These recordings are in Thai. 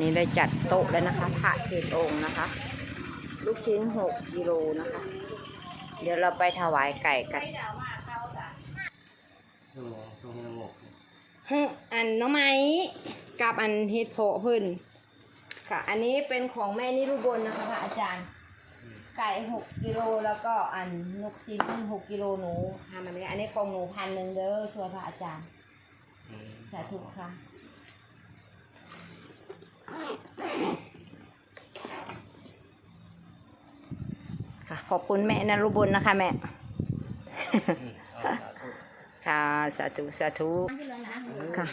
นี่ได้จัดโต๊ะแล้วนะคะพระเทศองค์นะคะ ลูกชิ้นหกกิโลนะคะ เดี๋ยวเราไปถวายไก่กันช่วงช่วงนี้งกฮะอันน้องไม้กับอันเฮ็ดโพะเพิ่นค่ะอันนี้เป็นของแม่นิรุบลนะคะพระอาจารย์ ไก่หกกิโลแล้วก็อันนกซีนหกกิโลหนูทำอันนี้อันนี้ของหนูพันหนึ่งเด้อช่วยพระอาจารย์อืมสาธุค่ะ ค่ะ ขอบคุณแม่นรุบลนะคะแม่ ค่ะสาธุสาธุค่ะ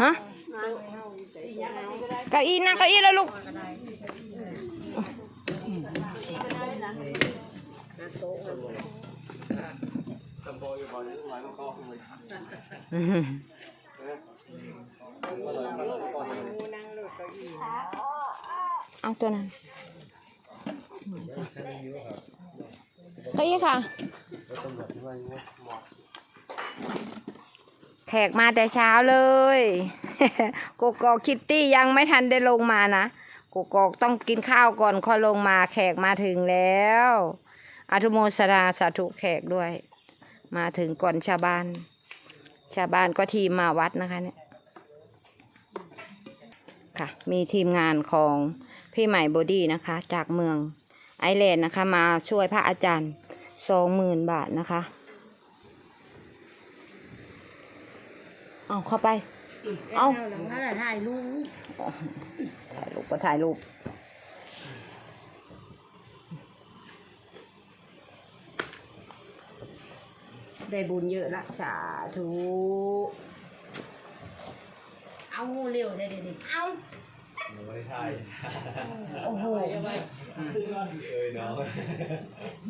ฮะเก้าอี้นั่งเก้าอี้แล้วลูก อยู่บ่อนี้หลายมันก็ขึ้นเลยอืมก็เลยมันก็เลยเอาตัวนั้นเก้าอี้ค่ะ แขกมาแต่เช้าเลยกกอกคิตตี้ยังไม่ทันได้ลงมานะกกอกต้องกินข้าวก่อนค่อยลงมาแขกมาถึงแล้วอาทุโมสราสาธุแขกด้วย มาถึงก่อนชาวบ้าน ชาวบ้านก็ทีมมาวัดนะคะเนี่ยค่ะ มีทีมงานของพี่ใหม่บอดี้นะคะ จากเมืองไอร์แลนด์นะคะ มาช่วยพระอาจารย์สองหมื่นบาทนะคะเอาเข้าไป เอาหลังนั้นถ่ายรูปถ่ายรูปก็ถ่ายรูป ได้บุญเยอะละสาธุเอางูเร็วได้เด็ดเอาไม่ใช่โอ้โห เอ้ยเนาะ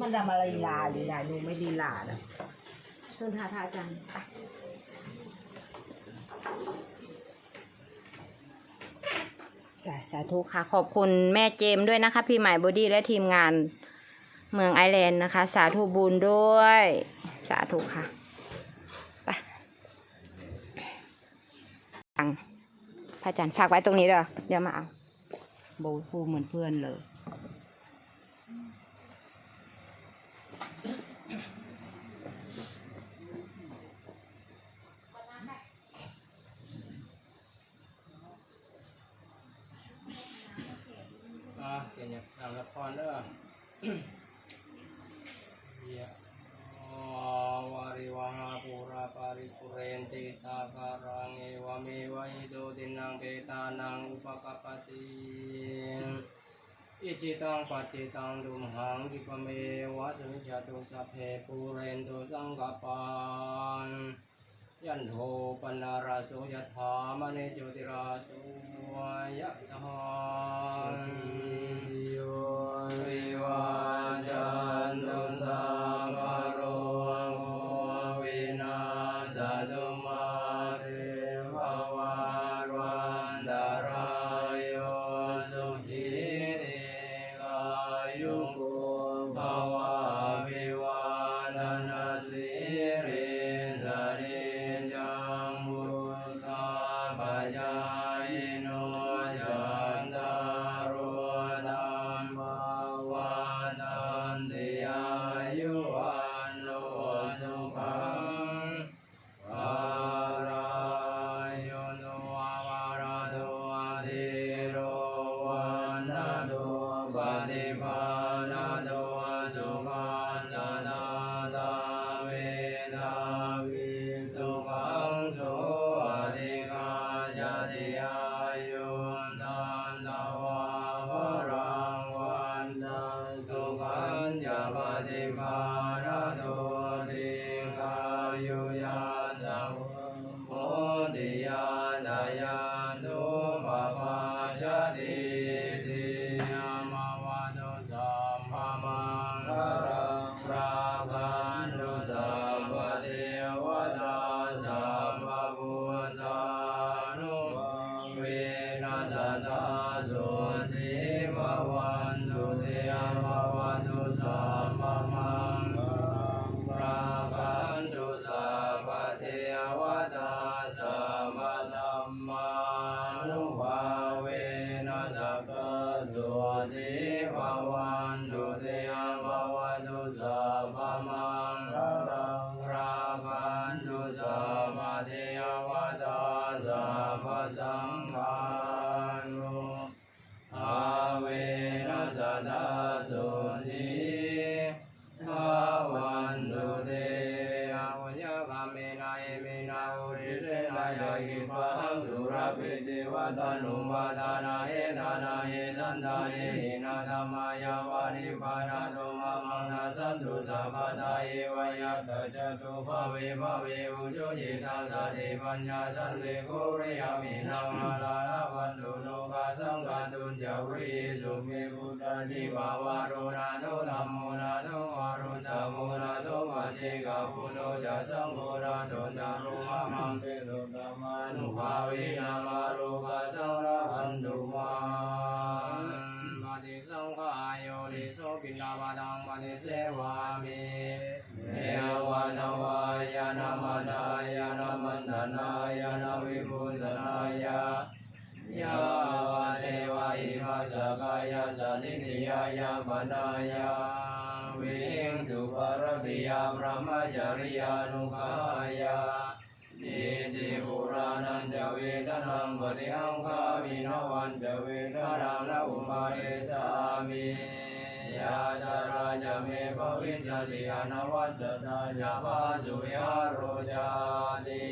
มันทำอะไรลีลาลีลาดูไม่ลีลานะต้นทาทาจังไปสาสาธุค่ะ ขอบคุณแม่เจมส์ด้วยนะคะ พี่ใหม่บอดี้และทีมงานเมืองไอร์แลนด์นะคะ สาธุบุญด้วยสาธุค่ะไปฟังพระอาจารย์ฝากไว้ตรงนี้เด้อเดี๋ยวมาเอาโบพูเหมือนเพื่อนเลยอะเขียนอย่างอ่านละครเด้อ ปกปปติอิจิตังปฏิตังดุมหังกิปเมวะสมิจตุสัพเพปุเรนตุสังกปปานยันโทปนาราโสยถามเนจุติราโส นาโนมามังนาสันตุสัพพะทาเอวายะตจตุภเวภเวอุจุจิตาสติปัญญาสันติโกริยามินามาลาลาวันตุโนกาสังกาตุนจาวิสุเมพุทธาทิบาวาโรนา จริยานุภายาอิติปุรานันจะเวทนังปฏิหังคามินวันจะเวทนังละอุมาเอสามิยาตาราจะเมภวิสติอนวัจจตายาภาสุยาโรจาติ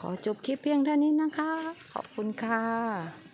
ขอจบคลิปเพียงเท่านี้นะคะ ขอบคุณค่ะ